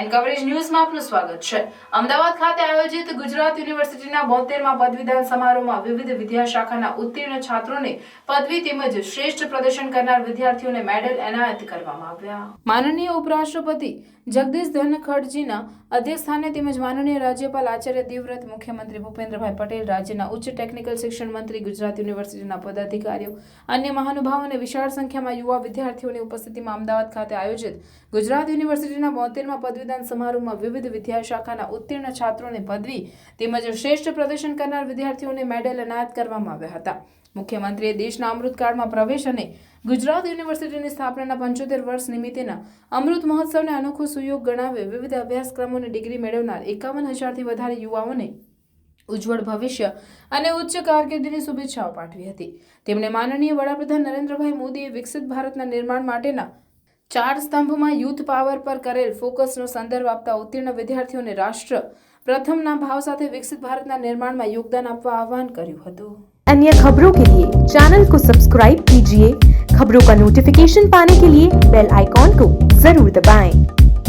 N coverage ન્યૂઝમાં આપનું સ્વાગત છે. અમદાવાદ ખાતે આયોજિત ગુજરાત યુનિવર્સિટીના બોતેરમાં પદવીદાન સમારોહમાં વિવિધ વિદ્યાશાખાના ઉત્તીર્ણ છાત્રોને પદવી તેમજ શ્રેષ્ઠ પ્રદર્શન કરનાર વિદ્યાર્થીઓને મેડલ એનાયત કરવામાં આવ્યા. માનનીય ઉપરાષ્ટ્રપતિ જગદીશ ધનખડજીના અધ્યક્ષસ્થાને તેમજ માનનીય રાજ્યપાલ આચાર્ય દેવવ્રત, મુખ્યમંત્રી ભૂપેન્દ્રભાઈ પટેલ, રાજ્યના ઉચ્ચ ટેકનિકલ શિક્ષણ મંત્રી, ગુજરાત યુનિવર્સિટીના પદાધિકારીઓ, અન્ય મહાનુભાવો અને વિશાળ સંખ્યામાં યુવા વિદ્યાર્થીઓની ઉપસ્થિતિમાં અમદાવાદ ખાતે આયોજિત ગુજરાત યુનિવર્સિટીના બોતેરમાં પદવીદાન સમારોહમાં વિવિધ વિદ્યાશાખાના ઉત્તીર્ણ છાત્રોને પદવી તેમજ શ્રેષ્ઠ પ્રદર્શન કરનાર વિદ્યાર્થીઓને મેડલ એનાયત કરવામાં આવ્યા હતા. મુખ્યમંત્રીએ દેશના અમૃતકાળમાં પ્રવેશ અને ગુજરાત યુનિવર્સિટીની સ્થાપનાના પંચોતેર વર્ષ નિમિત્તેના અમૃત મહોત્સવને અનોખો સુયોગ ગણાવી વિવિધ અભ્યાસક્રમોની ડિગ્રી મેળવનાર એકાવન હજારથી વધારે યુવાઓને ઉજ્જવળ ભવિષ્ય અને ઉચ્ચ કારકિર્દીની શુભેચ્છાઓ પાઠવી હતી. તેમણે માનનીય વડાપ્રધાન નરેન્દ્રભાઈ મોદીએ વિકસિત ભારતના નિર્માણ માટેના ચાર સ્તંભમાં યુથ પાવર પર કરેલ ફોકસનો સંદર્ભ આપતા ઉત્તીર્ણ વિદ્યાર્થીઓને રાષ્ટ્ર પ્રથમના ભાવ સાથે વિકસિત ભારતના નિર્માણમાં યોગદાન આપવા આહ્વાન કર્યું હતું अन्य खबरों के लिए चैनल को सब्सक्राइब कीजिए खबरों का नोटिफिकेशन पाने के लिए बेल आइकॉन को जरूर दबाएं।